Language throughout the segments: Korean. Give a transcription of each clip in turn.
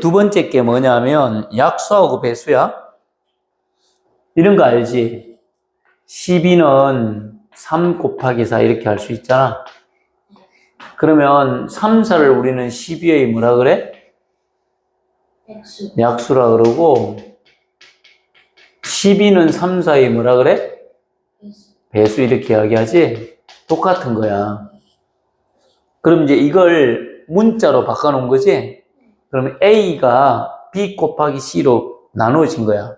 두 번째 게 뭐냐면 약수하고 배수야. 이런 거 알지? 12는 3 곱하기 4 이렇게 할 수 있잖아. 그러면 3, 4를 우리는 12의 뭐라 그래? X 약수 라 그러고 12는 3, 4의 뭐라 그래? 배수 이렇게 이야기하지? 똑같은 거야. 그럼 이제 이걸 문자로 바꿔놓은 거지? 그러면 A가 B 곱하기 C로 나누어진 거야.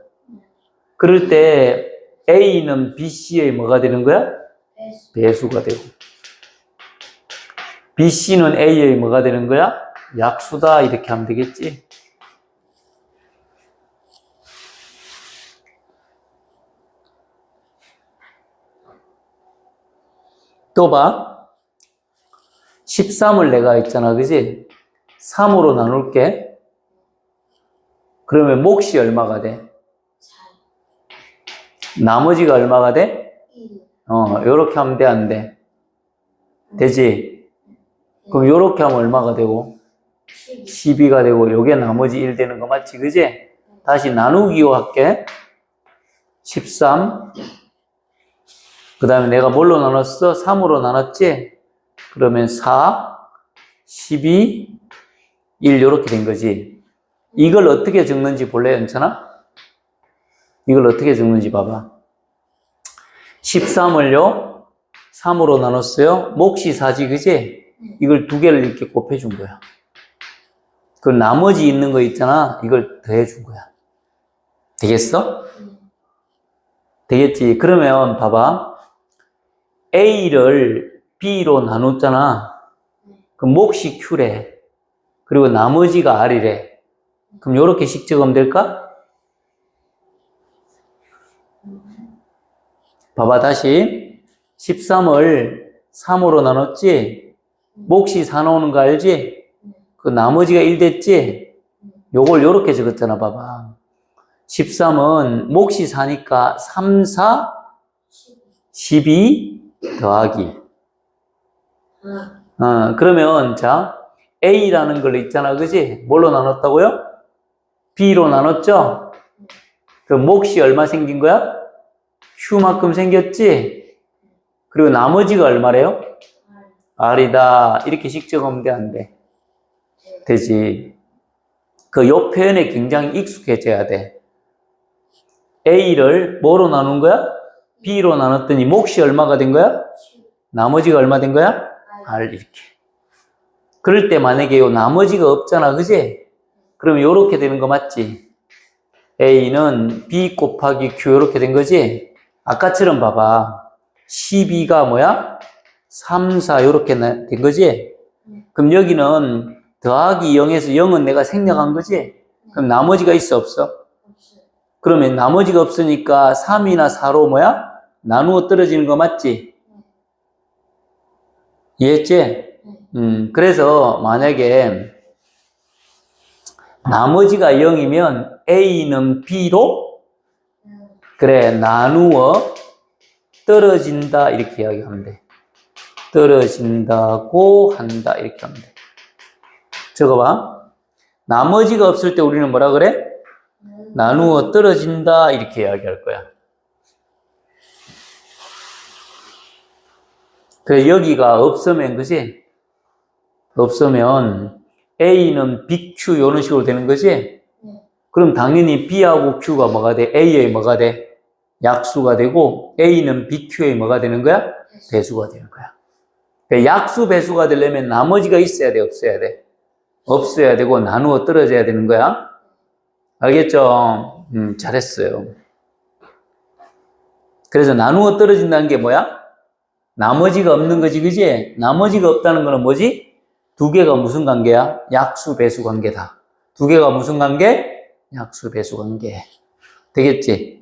그럴 때 A는 BC의 뭐가 되는 거야? S 배수 가 되고. BC는 A의 뭐가 되는 거야? 약수다. 이렇게 하면 되겠지? 또 봐. 13을 내가 있잖아. 그지? 3으로 나눌게. 그러면 몫이 얼마가 돼? 4 나머지가 얼마가 돼? 1 어, 요렇게 하면 돼, 안 돼? 되지? 그럼 요렇게 하면 얼마가 되고? 12 12가 되고, 요게 나머지 1 되는 거 맞지? 그지? 다시 나누기로 할게. 13. 그 다음에 내가 뭘로 나눴어? 3으로 나눴지? 그러면 4, 12, 1 요렇게 된 거지. 이걸 어떻게 적는지 볼래, 연찬아? 이걸 어떻게 적는지 봐봐. 13을요, 3으로 나눴어요. 몫이 4지, 그지? 이걸 두 개를 이렇게 곱해준 거야. 그 나머지 있는 거 있잖아. 이걸 더해준 거야. 되겠어? 되겠지. 그러면 봐봐. A를 B로 나눴잖아. 그럼 몫이 Q래. 그리고 나머지가 R이래. 그럼 요렇게 식 적으면 될까? 봐봐, 다시. 13을 3으로 나눴지? 몫이 4 나오는 거 알지? 그 나머지가 1 됐지? 요걸 요렇게 적었잖아, 봐봐. 13은 몫이 4니까 3, 4, 12 더하기. 아 어, 그러면, 자, A라는 걸 있잖아, 그지? 뭘로 나눴다고요? B로 나눴죠? 그 몫이 얼마 생긴 거야? Q만큼 생겼지? 그리고 나머지가 얼마래요? R R이다. 이렇게 식 적으면 돼, 안 돼? 되지. 그 요 표현에 굉장히 익숙해져야 돼. A를 뭐로 나눈 거야? B로 나눴더니 몫이 얼마가 된 거야? 나머지가 얼마 된 거야? R 이렇게. 그럴 때 만약에 요 나머지가 없잖아, 그지? 그럼 요렇게 되는 거 맞지? A는 B 곱하기 Q 요렇게 된 거지? 아까처럼 봐봐. 12가 뭐야? 3, 4 요렇게 나- 된 거지? 그럼 여기는 더하기 0에서 0은 내가 생략한 거지? 그럼 나머지가 있어, 없어? 그러면 나머지가 없으니까 3이나 4로 뭐야? 나누어 떨어지는 거 맞지? 이해했지? 음, 그래서 만약에 나머지가 0이면 A는 B로 그래 나누어 떨어진다 이렇게 이야기하면 돼. 떨어진다고 한다 이렇게 하면 돼. 적어봐. 나머지가 없을 때 우리는 뭐라 그래? 나누어 떨어진다 이렇게 이야기할 거야. 그래 여기가 없으면 그지? 없으면 A는 BQ 이런 식으로 되는 거지? 네. 그럼 당연히 B하고 Q가 뭐가 돼? A의 뭐가 돼? 약수가 되고 A는 BQ의 뭐가 되는 거야? 배수가 되는 거야. 그러니까 약수 배수가 되려면 나머지가 있어야 돼, 없어야 돼? 없어야 되고 나누어 떨어져야 되는 거야. 알겠죠? 음, 잘했어요. 그래서 나누어 떨어진다는 게 뭐야? 나머지가 없는 거지, 그지? 나머지가 없다는 거는 뭐지? 두 개가 무슨 관계야? 약수 배수 관계다. 두 개가 무슨 관계? 약수 배수 관계. 되겠지?